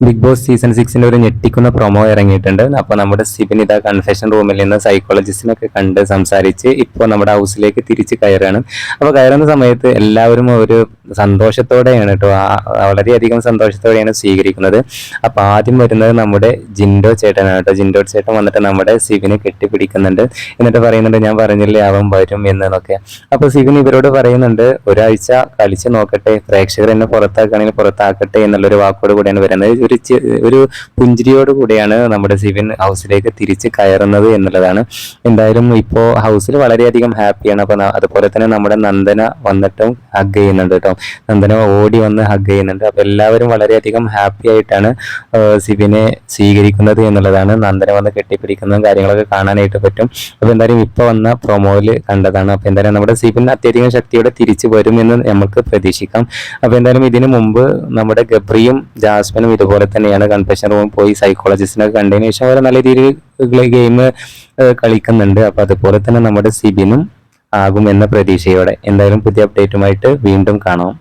Big boss season സിക്സിന്റെ ഒരു ഞെട്ടിക്കുന്ന promo ഇറങ്ങിയിട്ടുണ്ട്. അപ്പോൾ നമ്മുടെ സിബിൻ ഇതാ കൺഫെഷൻ റൂമിൽ നിന്ന് സൈക്കോളജിസ്റ്റിനൊക്കെ കണ്ട് സംസാരിച്ച് ഇപ്പോൾ നമ്മുടെ ഹൗസിലേക്ക് തിരിച്ച് കയറുകയാണ്. അപ്പോൾ കയറുന്ന സമയത്ത് എല്ലാവരും ഒരു സന്തോഷത്തോടെയാണ് കേട്ടോ വളരെയധികം സന്തോഷത്തോടെയാണ് സ്വീകരിക്കുന്നത്. അപ്പൊ ആദ്യം വരുന്നത് നമ്മുടെ ജിൻഡോ ചേട്ടനാണ് കേട്ടോ ജിൻഡോ ചേട്ടൻ വന്നിട്ട് നമ്മുടെ സിവിനെ കെട്ടിപ്പിടിക്കുന്നുണ്ട്. എന്നിട്ട് പറയുന്നുണ്ട് ഞാൻ പറഞ്ഞില്ലേ അവൻ വരും എന്നൊക്കെ. അപ്പൊ സിവിൻ ഇവരോട് പറയുന്നുണ്ട് ഒരാഴ്ച കളിച്ച് നോക്കട്ടെ പ്രേക്ഷകർ എന്നെ പുറത്താക്കുകയാണെങ്കിൽ പുറത്താക്കട്ടെ എന്നുള്ളൊരു വാക്കോട് കൂടിയാണ് വരുന്നത്. ഒരു ഒരു പുഞ്ചിരിയോട് കൂടിയാണ് നമ്മുടെ സിവിൻ ഹൗസിലേക്ക് തിരിച്ച് കയറുന്നത് എന്നുള്ളതാണ്. എന്തായാലും ഇപ്പോ ഹൗസിൽ വളരെയധികം ഹാപ്പിയാണ്. അപ്പൊ അതുപോലെ തന്നെ നമ്മുടെ നന്ദന വന്നിട്ടും ഹഗ് ചെയ്യുന്നുണ്ട് കേട്ടോ നന്ദന ഓടി വന്ന് ഹഗ് ചെയ്യുന്നുണ്ട്. അപ്പൊ എല്ലാവരും വളരെയധികം ഹാപ്പി ആയിട്ടാണ് സിബിനെ സ്വീകരിക്കുന്നത് എന്നുള്ളതാണ്. നന്ദന വന്ന് കെട്ടിപ്പിടിക്കുന്നതും കാര്യങ്ങളൊക്കെ കാണാനായിട്ട് പറ്റും. അപ്പൊ എന്തായാലും ഇപ്പൊ വന്ന പ്രൊമോയിൽ കണ്ടതാണ്. അപ്പൊ എന്തായാലും നമ്മുടെ സിബിൻ അത്യധികം ശക്തിയോടെ തിരിച്ചു എന്ന് നമുക്ക് പ്രതീക്ഷിക്കാം. അപ്പൊ എന്തായാലും ഇതിനു മുമ്പ് നമ്മുടെ ഗബ്രിയും ജാസ്മിനും ഇതുപോലെ തന്നെയാണ് കൺഫെഷൻ റൂമിൽ പോയി സൈക്കോളജിസ്റ്റിനെ കണ്ടതിന് ശേഷം അവർ നല്ല രീതിയിൽ ഗെയിം കളിക്കുന്നുണ്ട്. അപ്പൊ അതുപോലെ തന്നെ നമ്മുടെ സിബിനും ആകും എന്ന പ്രതീക്ഷയോടെ. എന്തായാലും പുതിയ അപ്ഡേറ്റുമായിട്ട് വീണ്ടും കാണാം.